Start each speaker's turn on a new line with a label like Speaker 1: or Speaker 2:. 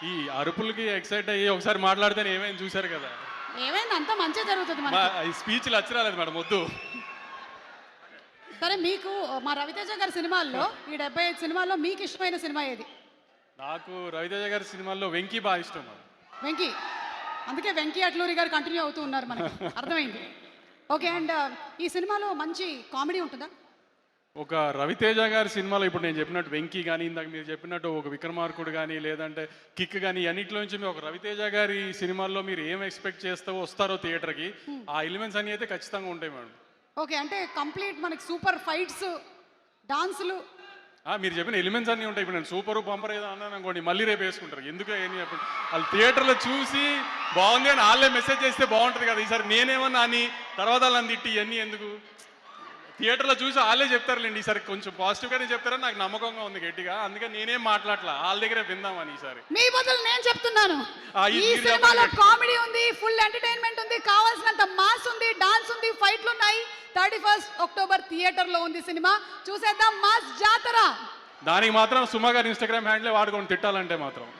Speaker 1: ఈ అరుపులకి ఎక్సైట్ అయ్యి ఒకసారి మాట్లాడితే ఏమైంది చూశారు కదా?
Speaker 2: ఏమైంది? అంతా మంచి జరుగుతుంది మనకి.
Speaker 1: ఈ స్పీచ్లు అచ్చరాలేదు మేడం వద్దు.
Speaker 2: సరే మీకు మా రవితేజ గారి సినిమాల్లో ఈ డెబ్బై ఐదు సినిమాల్లో మీకు ఇష్టమైన సినిమా ఏది?
Speaker 1: నాకు రవితేజ గారి సినిమాల్లో వెంకీ బాగా ఇష్టం
Speaker 2: వెంకీ. అందుకే వెంకీ అట్లూరి గారు కంటిన్యూ అవుతూ ఉన్నారు మనకి. అర్థమైంది. ఓకే అండ్ ఈ సినిమాలో మంచి కామెడీ ఉంటుందా?
Speaker 1: ఒక రవితేజ గారి సినిమాలో ఇప్పుడు నేను చెప్పినట్టు వెంకీ కానీ ఇందాక మీరు చెప్పినట్టు ఒక విక్రమార్కుడు కానీ లేదంటే కిక్ కానీ అన్నింటిలో నుంచి మీరు ఒక రవితేజ గారి సినిమాల్లో మీరు ఏం ఎక్స్పెక్ట్ చేస్తావో వస్తారో థియేటర్కి ఆ ఎలిమెంట్స్ అన్ని అయితే ఖచ్చితంగా ఉంటాయి మేడం.
Speaker 2: ఓకే అంటే కంప్లీట్ మనకి సూపర్ ఫైట్స్ డాన్సులు.
Speaker 1: ఆ, మీరు చెప్పిన ఎలిమెంట్స్ అన్నీ ఉంటాయి. ఇప్పుడు నేను సూపర్ బంపర్ ఏదో అన్నాను అనుకోండి మళ్ళీ రేపు వేసుకుంటారు. ఎందుకు ఏం చెప్పండి? వాళ్ళు థియేటర్లో చూసి బాగుంది అని వాళ్ళే మెసేజ్ చేస్తే బాగుంటుంది కదా. ఈసారి నేనేమన్నా అని తర్వాత వాళ్ళని తిట్టి ఇవన్నీ ఎందుకు? థియేటర్లో చూసి వాళ్ళే చెప్తారులేండి ఈసారి కొంచెం పాజిటివ్గానే చెప్తారని నాకు నమ్మకంగా ఉంది గట్టిగా. అందుకే నేనేం మాట్లాడలా వాళ్ళ దగ్గరే విందామని ఈసారి.
Speaker 2: మీ బదులు నేను చెప్తున్నాను.
Speaker 1: ఆ,
Speaker 2: ఈ
Speaker 1: మీరు
Speaker 2: సినిమాలో
Speaker 1: చెప్పండి.
Speaker 2: కామెడీ ఉంది ఫుల్ ఎంటర్టైన్మెంట్ ఉంది కావాల్సినంత మాస్ ఉంది డాన్స్ ఉంది ఫైట్లు ఉన్నాయి థర్టీ ఫస్ట్ అక్టోబర్ థియేటర్లో ఉంది సినిమా. చూసేద్దాం మాస్ జాతర.
Speaker 1: దానికి మాత్రం సుమా గారి ఇన్స్టాగ్రామ్ హ్యాండ్లే వాడుకొని తిట్టాలంటే మాత్రం.